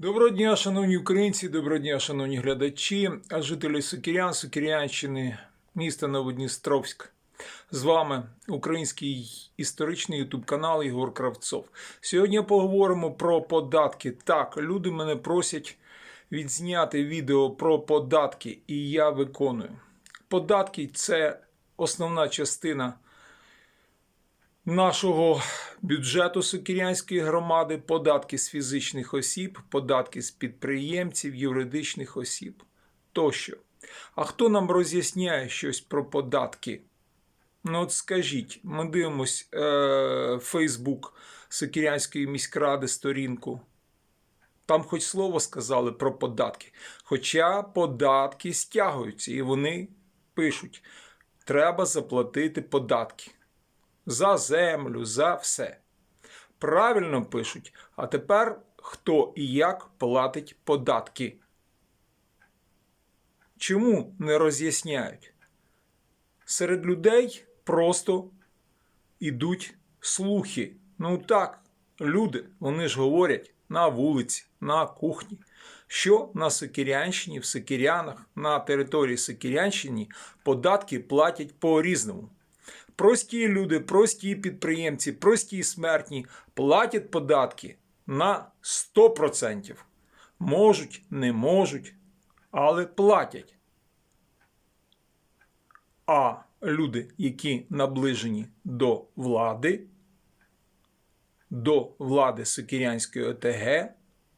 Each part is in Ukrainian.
Доброго дня, шановні українці, доброго дня, шановні глядачі, жителі Сокірян, Сокірянщини, міста Новодністровськ. З вами український історичний ютуб канал Ігор Кравцов. Сьогодні поговоримо про податки. Так, люди мене просять відзняти відео про податки, і я виконую. Податки це основна частина нашого бюджету Сокірянської громади, податки з фізичних осіб, податки з підприємців, юридичних осіб тощо. А хто нам роз'ясняє щось про податки? Ну, от скажіть, ми дивимось е, Фейсбук Сокірянської міськради сторінку. Там хоч слово сказали про податки. Хоча податки стягуються, і вони пишуть: треба заплатити податки за землю, за все. Правильно пишуть. А тепер хто і як платить податки? Чому не роз'ясняють? Серед людей просто ідуть слухи. Ну так, люди, вони ж говорять на вулиці, на кухні, що на Сокирянщині, в Сокирянах, на території Сокирянщини податки платять по-різному. Прості люди, прості підприємці, прості смертні платять податки на 100%. Можуть, не можуть, але платять. А люди, які наближені до влади, до влади Сокирянської ОТГ,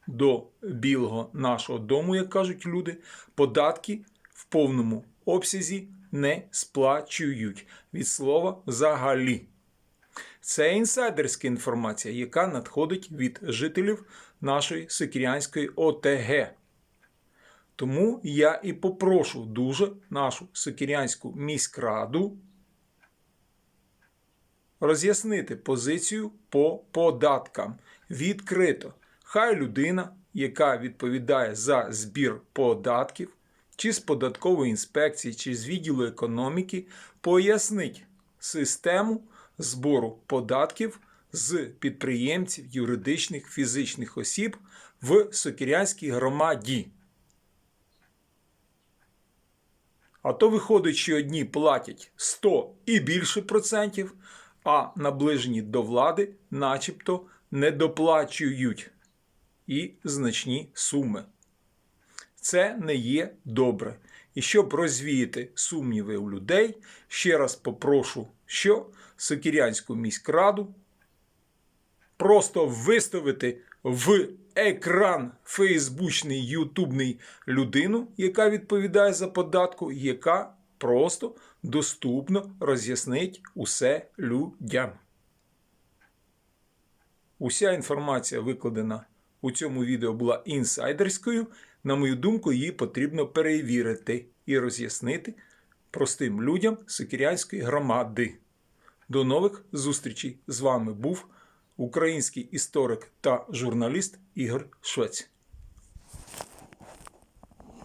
до білого нашого дому, як кажуть люди, податки в повному обсязі не сплачують від слова взагалі. Це інсайдерська інформація, яка надходить від жителів нашої Сокірянської ОТГ. Тому я і попрошу дуже нашу Сокірянську міськраду роз'яснити позицію по податкам відкрито. Хай людина, яка відповідає за збір податків, чи з податкової інспекції, чи з відділу економіки, пояснить систему збору податків з підприємців, юридичних, фізичних осіб в Сокірянській громаді. А то виходить, що одні платять 100 і більше процентів, а наближені до влади начебто не доплачують і значні суми. Це не є добре. І щоб розвіяти сумніви у людей, ще раз попрошу, що Сокірянську міськраду просто виставити в екран фейсбучний ютубний людину, яка відповідає за податку, яка просто доступно роз'яснить усе людям. Уся інформація викладена у цьому відео була інсайдерською. На мою думку, її потрібно перевірити і роз'яснити простим людям Сокірянської громади. До нових зустрічей! З вами був український історик та журналіст Ігор Швець.